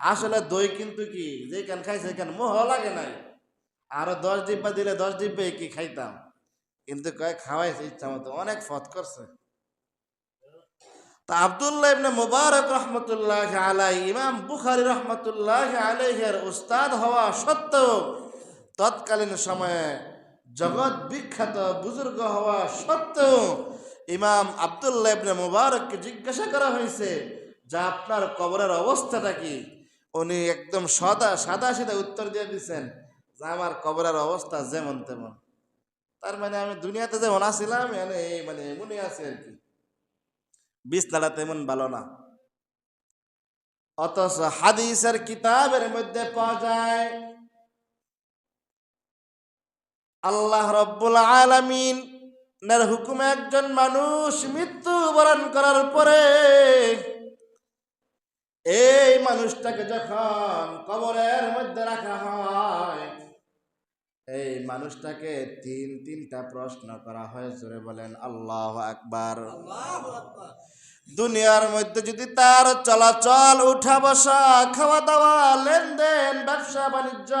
আসলে দই কিন্তু কি যেখান খাইছে সেখান মোহ লাগে নাই। আরও দশ ডিব্বা দিলে দশ ডিব্বে কি খাইতাম। কিন্তু কয় খাওয়াইছে ইচ্ছা মতো, অনেক ফত করছে। তা আবদুল্লাহ ইবনে মুবারক রহমতুল্লাহ আলাই ইমাম বুখারি রহমতুল্লাহ আলাইহের উস্তাদ হওয়া সত্ত্বেও তৎকালীন সময়ে জগৎ বিখ্যাত বুজুর্গ হওয়া সত্ত্বেও ইমাম আবদুল্লাহ ইবনে মুবারককে জিজ্ঞাসা করা হয়েছে যে আপনার কবরের অবস্থাটা কি? উনি একদম সদা, সাদা সিধা উত্তর দিয়ে দিচ্ছেন যে আমার কবরের অবস্থা যেমন তেমন। তার মানে আমি দুনিয়াতে যেমন আসছিলাম মানে এই মানে এমনই আছে আর কি। বিছনাটা তেমন ভালো না। অথচ হাদিসের কিতাবের মধ্যে পাওয়া যায়, আল্লাহ রব্বুল আলামিন হুকুমে একজন মানুষ মৃত্যুবরণ করার পরে এই মানুষটাকে যখন কবরের মধ্যে রাখা হয় এই মানুষটাকে তিন তিনটা প্রশ্ন করা হয় জোরে বলেন আল্লাহ আকবার। দুনিয়ার মধ্যে যদি তার চলাচল উঠা বসা খাওয়া দাওয়া লেনদেন ব্যবসা বাণিজ্য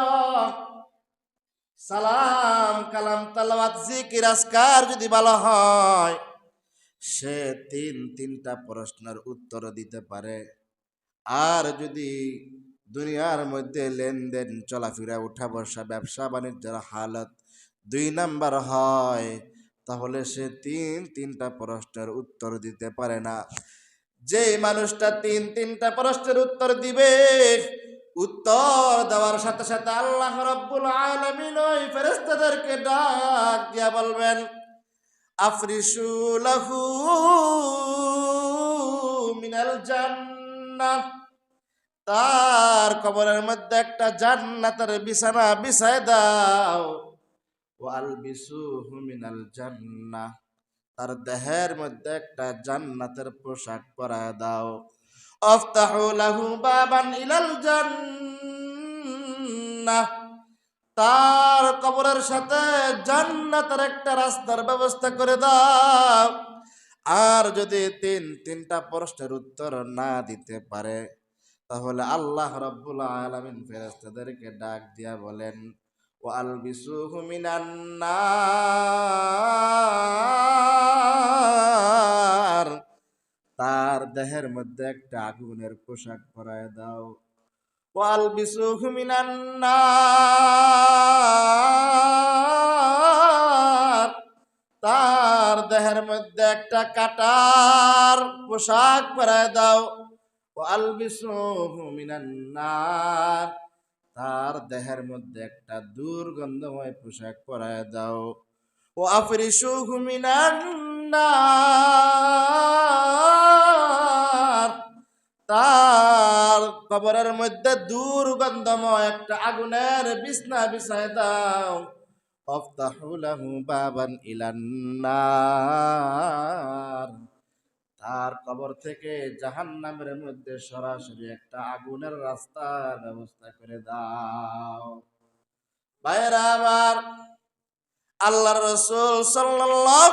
সালাম কালাম তালাওয়াত জিকির আজকার যদি ভালো হয় সে তিন তিনটা প্রশ্নের উত্তর দিতে পারে। আর যদি দুনিয়ার মধ্যে লেনদেন, চলাফেরা, উঠা বসা, ব্যবসা, বাণিজ্যের হালত দুই নাম্বার হয়, তাহলে সে তিন, তিনটা প্রশ্নের উত্তর দিতে পারে না। যে মানুষটা তিন, তিনটা প্রশ্নের উত্তর দিবে, উত্তর দেওয়ার সাথে সাথে আল্লাহ রব্বুল আলামিন ওই ফেরেশতাদেরকে ডাক দিয়া বলবেন, আফরিসু লাহু মিনাল জান্নাহ। তার কবরের মধ্যে একটা জান্নাতের বিছানা বিছায় দাও। ওয়াল বিসুহু মিনাল জান্নাহ তার দেহের মধ্যে একটা জান্নাতের পোশাক পরায় দাও। আফতাহু লাহু বাবান ইলাল জান্নাহ তার কবরের সাথে জান্নাতের একটা রাস্তার ব্যবস্থা করে দাও। আর যদি তিন, তিনটা প্রশ্নের উত্তর না দিতে পারে তাহলে আল্লাহ রাব্বুল আলামিন ফেরেশতাদেরকে ডাক দিয়া বলেন ও মিনান নার। তার দেহের মধ্যে একটা আগুনের পোশাক পরায় দাও। ও মিনান নার। তার দেহের মধ্যে একটা কাটার পোশাক পরায় দাও। তার দেহের মধ্যে একটা দুর্গন্ধময় পোশাক পরায় দাও ও আফরিসুহু মিনান নার। তার কবরের মধ্যে দুর্গন্ধময় একটা আগুনের বিছনা বিছায় দাও। অফতাহু লাহু বাবান ইলান নার। তার জাহান নামের মধ্যে সরাসরি একটা আগুনের রাস্তার ব্যবস্থা করে দাও। ভাইরা আমার আল্লাহ রসুল সাল্লাম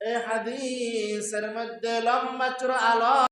এই হাদিসের মধ্যে লম্বা চূড়া আলো